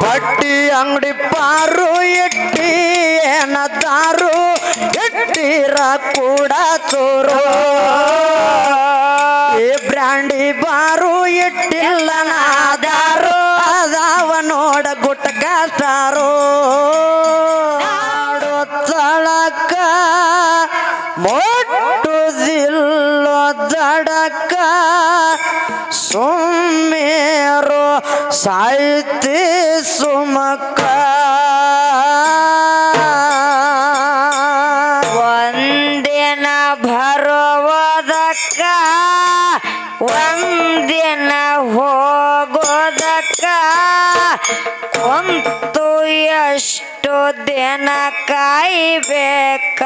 ಪಟ್ಟಿ ಅಂಗಡಿ ಪಾರು ಎಟ್ಟಿ ಏನದಾರು ಎಟ್ಟಿರ ಕೂಡ ತೋರು. ಈ ಬ್ರಾಂಡಿ ಬಾರು ಇಟ್ಟಿಲ್ಲ ನಾದಾರು ಅದಾವ ನೋಡ ನಾಡು ತಳಕ ಮೊಟ್ಟುದಿಲ್ಲೋ ದಡಕ ಸುಮ್ಮೇರು ಸಾಹಿತಿ ಎಷ್ಟು ದಿನ ಕಾಯ್ಬೇಕ?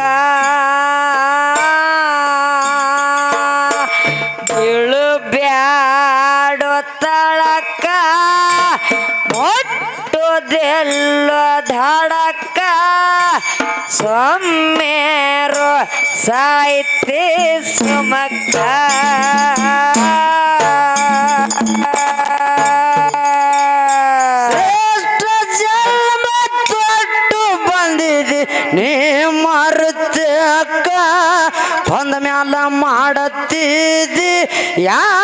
ಬೀಳು ಬ್ಯಾಡೋ ತಳಕ ಮೊಟ್ಟುದೆಲ್ಲೋ ಧಡಕ. ಸೊಮ್ಮೇರು ಸಾಹಿತ್ಯ ಸುಮಕ್ಕ. Yeah.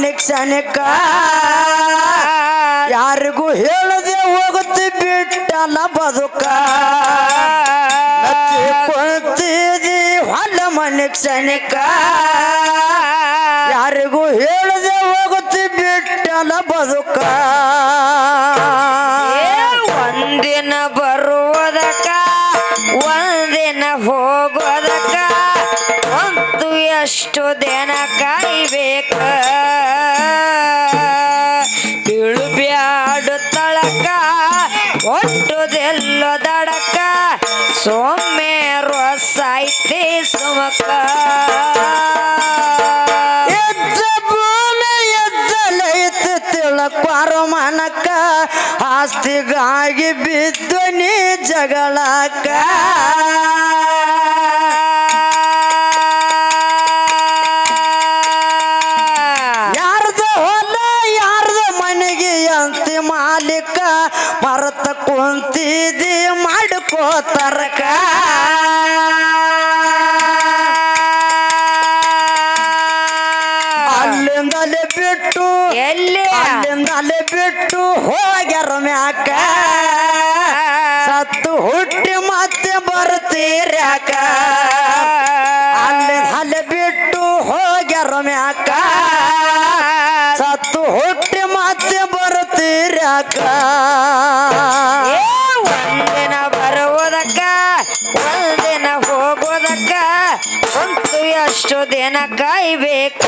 ಹೊಲ ಮನೆ ಕ್ಷಣಿಕ ಯಾರಿಗೂ ಹೇಳದೆ ಹೋಗುತ್ತೆ ಬಿಟ್ಟಲ್ಲ ಬದುಕ. ಕುಂತಿದಿ ಹೊಲ ಮನೆ ಕ್ಷಣಿಕ ಯಾರಿಗೂ ಹೇಳದೆ ಹೋಗುತ್ತೆ ಬಿಟ್ಟಲ್ಲ ಬದುಕ. ಒಂದಿನ ಬರುವುದಕ್ಕ, ಒಂದಿನ ಹೋಗೋದಕ್ಕ ಒಂದು ಎಷ್ಟು ದಿನ ಕಾಯ್ಬೇಕ? ಒಟ್ಟುದೆಲ್ಲೋ ದಡಕ ಸೊಮ್ಮೆ ರೊಸೈತಿ ಸುಮಕ ಎದ್ದ ಭೂಮಿ ಎದ್ದಲೈತ ತಿಳಕ್ವಾರ ಮನಕ ಆಸ್ತಿಗಾಗಿ ಬಿದ್ದು ನೀ ಜಗಳಕ್ಕ ಯಾರ್ದ ಹೊಲ ಯಾರ್ದ ಮನೆಗೆ ಅಂತಿ ಮಾಲೀಕ ಮರತ ಕುಂತಿದಿ ಮಾಡ್ಕೋತರಕ. ಅಲ್ಲಿಂದಲೇ ಬಿಟ್ಟು ಎಲ್ಲಿ ಅಲ್ಲಿಂದಲೇ ಬಿಟ್ಟು ಹೋಗ್ಯಾರ ಮ್ಯಾಕ. ಸತ್ತು ಹುಟ್ಟಿ ಮತ್ತೆ ಬರ್ತ ಬರ್ತೀರ್ಯಾಕ. ಏ, ಒಂದಿನ ಬರುವುದಕ್ಕ ಒಂದಿನ ಹೋಗೋದಕ್ಕ ಕುಂತು ಎಷ್ಟು ದಿನ ಕಾಯ್ಬೇಕ?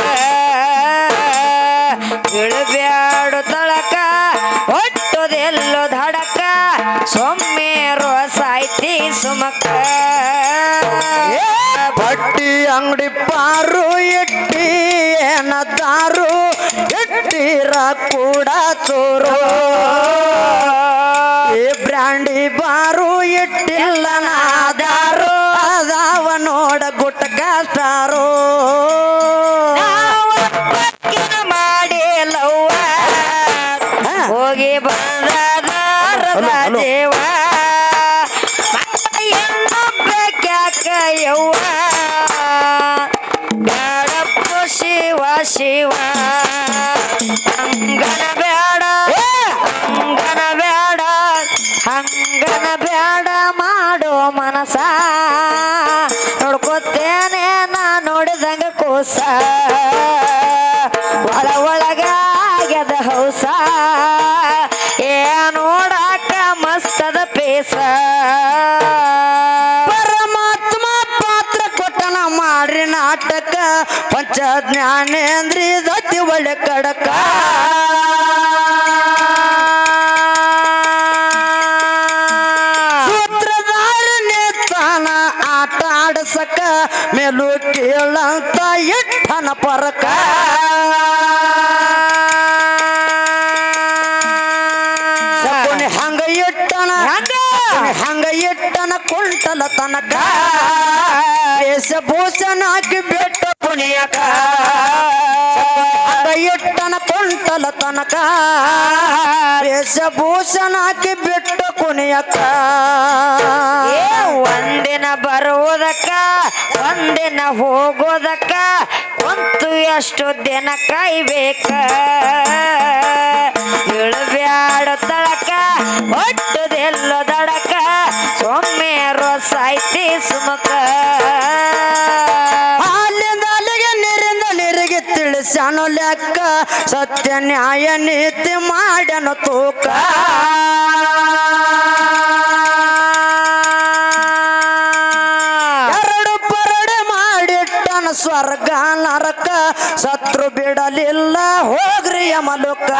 ಇಳಬ್ಯಾಡು ತಳಕ ಹೊಟ್ಟೋದೆಲ್ಲೋ ಧಡಕ ಸೊಮ್ಮೇರೋ ಸಾಯ್ತಿ ಸುಮಕ ಇಟ್ಟಿರ ಕೂಡ ಚೋರು ಈ ಬ್ರ್ಯಾಂಡಿ ಬಾರು ಇಟ್ಟಿಲ್ಲ ನಾದಾರೋ ಅದಾವ ನೋಡ ಗುಟ್ಕಾಸ್ಟಾರು ಮಾಡಿ ಲವ್ವ. ಹೋಗಿ ಬಂದದ ಹಂಗನ ಬೇಡ ಮಾಡೋ ಮನಸ ನೋಡ್ಕೊತೇನೆ ನಾ ನೋಡಿದಂಗ ಕೋಸ. ಒಳ ಒಳಗಾಗ್ಯದ ಹೌಸ. ಏ ನೋಡಾಕ ಮಸ್ತದ ಪೇಸ. ಪರಮಾತ್ಮ ಪಾತ್ರ ಕೊಟ್ಟನ ಮಾಡ್ರಿ ನಾಟಕ. ಪಂಚ ಜ್ಞಾನೇಂದ್ರಿ ದತ್ತಿ ಒಳ್ಳೆ ಕಡಕ. ಹಂಗ? ಇಟ್ಟನ ಕುಂಟಲ ತನಕ. ವೇಷಭೂಷಣ ಹಾಕಿ ಬಿಟ್ಟ ಪುಣಿಯಕ ಹಂಗ ಇಟ್ಟನ ಕುಂಟಲ ತನಕ. ಭೂಷಣ ಹಾಕಿ ಬಿಟ್ಟ ಕುಣಿಯಕ. ಏ ಒಂದಿನ ಬರುವುದಕ್ಕ, ಒಂದಿನ ಹೋಗೋದಕ್ಕ ಕುಂತು ಎಷ್ಟು ದಿನ ಕಾಯ್ಬೇಕ. ಇಳಬ್ಯಾಡ ತಳಕ ಒಟ್ಟದೆಲ್ಲೋ ದಡಕ ಸೊಮ್ಮೆ ಸಾಯ್ತಿ ಸುಮಕ ತಿಳಿಸ್ಯಾನು ಲೆಕ್ಕ, ಸತ್ಯ ನ್ಯಾಯ ನೀತಿ ಮಾಡ್ಯನು ತೂಕ. ಎರಡು ಪರಡೆ ಮಾಡಿಟ್ಟನ ಸ್ವರ್ಗ ನರಕ, ಸತ್ರು ಬಿಡಲಿಲ್ಲ ಹೋಗ್ರಿ ಯಮಲುಕ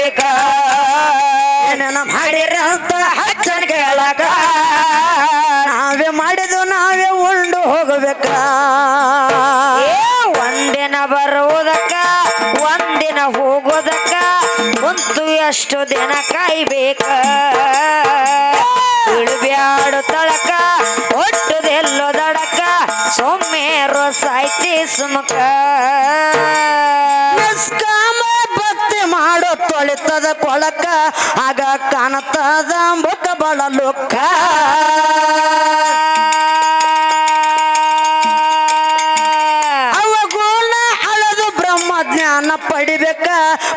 ಉಂಡು ಹೋಗಬೇಕ ಮಾಡಿರ ಹಚ್ಚನ ಕೇಳಕ. ನಾವೇ ಮಾಡಿದ್ದು ನಾವೇ ಉಂಡು ಹೋಗಬೇಕ? ಒಂದಿನ ಬರುವುದಕ್ಕ ಒಂದಿನ ಹೋಗೋದಕ್ಕ ಕುಂತು ಎಷ್ಟು ದಿನ ಕಾಯ್ಬೇಕ? ಇಳ್ಬ್ಯಾಡು ತಳಕ ಒಟ್ಟದೆಲ್ಲೋ ದಡಕ ಸೊಮ್ಮೇರೋ ಸಾಯ್ತಿ ಸುಮಕ ತೊಳಿತದ ಕೊಳಕ ಆಗ ಕಾಣತದ ಮುಖ ಬಳಲುಕ್ಕ ಅವಗುಣ ಅಳದು ಬ್ರಹ್ಮ ಜ್ಞಾನ ಪಡಿಬೇಕ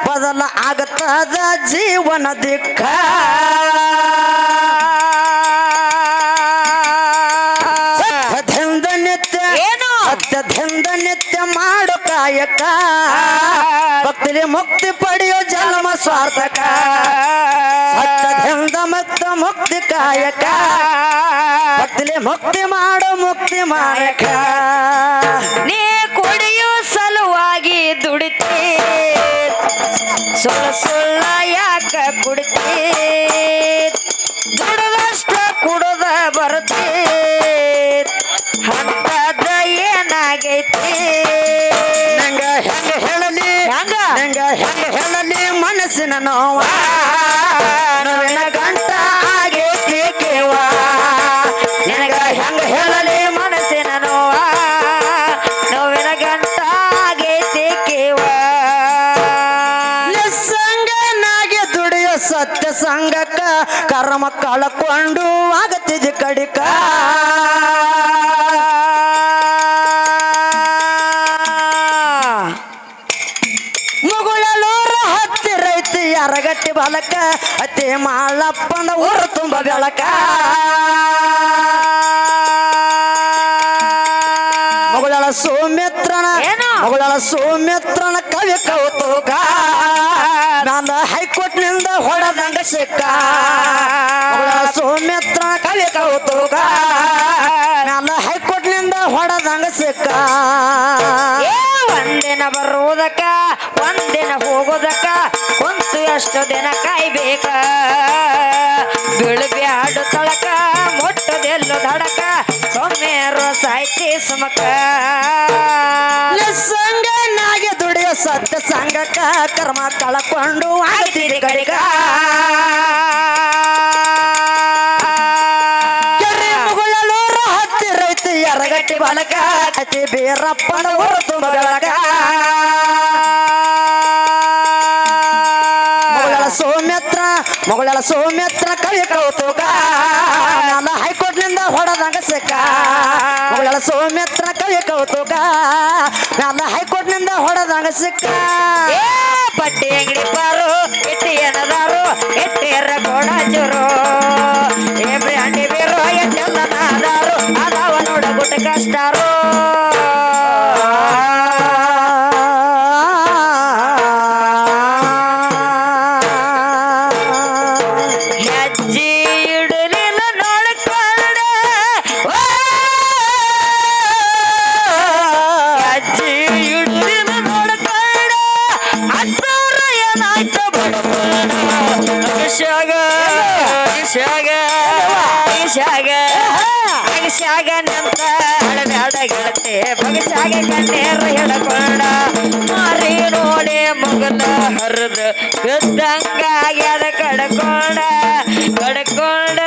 ಬದಲ ಆಗತದ ಜೀವನ ದಿಕ್ಕ. ಸತ್ಯದಿಂದ ನಿತ್ಯ ಏನು? ಸತ್ಯದಿಂದ ನಿತ್ಯ ಮಾಡು ಕಾಯಕ. ಭಕ್ತಿಲಿ ಮುಕ್ತಿ ಪಡೆಯೋ ಜನ್ಮ ಸಾರ್ಥಕ ಮತ್ತ ಮುಕ್ತ ಕಾಯಕ. ಭಕ್ತಿಲಿ ಮುಕ್ತಿ ಮಾಡು ಮುಕ್ತಿ ಮಾಯಕ ನೀ ಕುಡಿಯೋ ಸಲುವಾಗಿ ದುಡಿತಿ. ಸುಳ್ಳ ಸುಳ್ಳ ಯಾಕ ಕುಡಿತಿ ಕಂಡು ಆಗತ್ತಿದ ಕಡಿಕ. ಮುಗುಳಲೋರ ಹತ್ತಿರ ಐತಿ ಅರಗಟ್ಟಿ ಬಾಲಕ ಅತಿ ಮಾಳಪ್ಪನ ಊರು ತುಂಬ ಬೆಳಕ. ಮಗುಳಳ ಸೌಮಿತ್ರನ ಮಗುಳಳ ಸೌಮಿತ್ರನ ಕವಿ ಕೌತುಕ. ಸಿಕ್ಕ ಮಗಳ ಸೌಮಿತ್ರನ ಕವಿ ಕೌತುಕ. ನಾನು ಹೈಕೋರ್ಟ್ನಿಂದ ಹೊಡೆದಂಗ ಸಿಕ್ಕ ಒಂದಿನ ಬರುವುದಕ್ಕ ಒಂದಿನ ಹೋಗೋದಕ್ಕ ಕುಂತು ಎಷ್ಟು ದಿನ ಕಾಯ್ಬೇಕ? ಬೀಳ್ಬ್ಯಾಡು ತಳಕ ಮುಟ್ಟದೆಲ್ಲು ದಡಕ ಸೊಮ್ಮೇರು ಸಾಯ್ತಿ ಸುಮಕ. ದುಡಿಯೋ ಸತ್ಯ ಸಂಘಕ ಕರ್ಮ ಕಳಕೊಂಡು ಆಗ್ತಿದೆ ಗಡಿಗ ಕೆರೆ ಮುಗುಳಲೂರ ಹತ್ತಿರ ಐತಿ ಎರಗಟ್ಟಿ ಬಳಕ ಅತಿ ಬೀರಪ್ಪನ ಹೊರತು ಬೆಳಕ ಮಗಳ ಸೌಮ್ಯತ್ರ ಮಗಳ ಸೌಮ್ಯತ್ರ ಕವಿ ಕೌತುಕ. ಹೈಕೋರ್ಟ್ ಹೈಕೋರ್ಟ್ನಿಂದ ಹೊಡೆದಂಗ ಸಿಕ್ಕ. ಮಗಳ ಸೌಮ್ಯತ್ರ ಕವಿ ಕೌತುಕ. ನಾನು ಹೈಕೋರ್ಟ್ನಿಂದ ಹೊಡೆದ ಸಿಕ್ಕ ಏ ಪಟ್ಟಿ ಅಂಗಡಿ ಬಾರು ಎಟ್ಟಿ ಏನದಾರು ಎಟ್ಟಿಯರ ಗೋಡ ಜೋರು. ಏ, ಬ್ರ್ಯಾಂಡಿ ಬೀರು ಎಟ್ಟೆಲ್ಲ ನಾದಾರು, ಅದಾವ ನೋಡ ಗುಟ್ಟ ಕಷ್ಟಾರು. ಅಗಸ್ಯಾಗ ನಿಂತ ಹಳಬ್ಯಾಡ ಗೆಳತಿ ಬಗಸಾಗ ಕಣ್ಣೀರು ಹಿಡ್ಕೊಂಡ ಮಾರಿ ನೋಡಿ ಮಗನ ಹರಿದು ಬಿದ್ದಂಗ ಆಗ್ಯದ ಕಡ್ಕೊಂಡ ಕಡ್ಕೊಂಡ.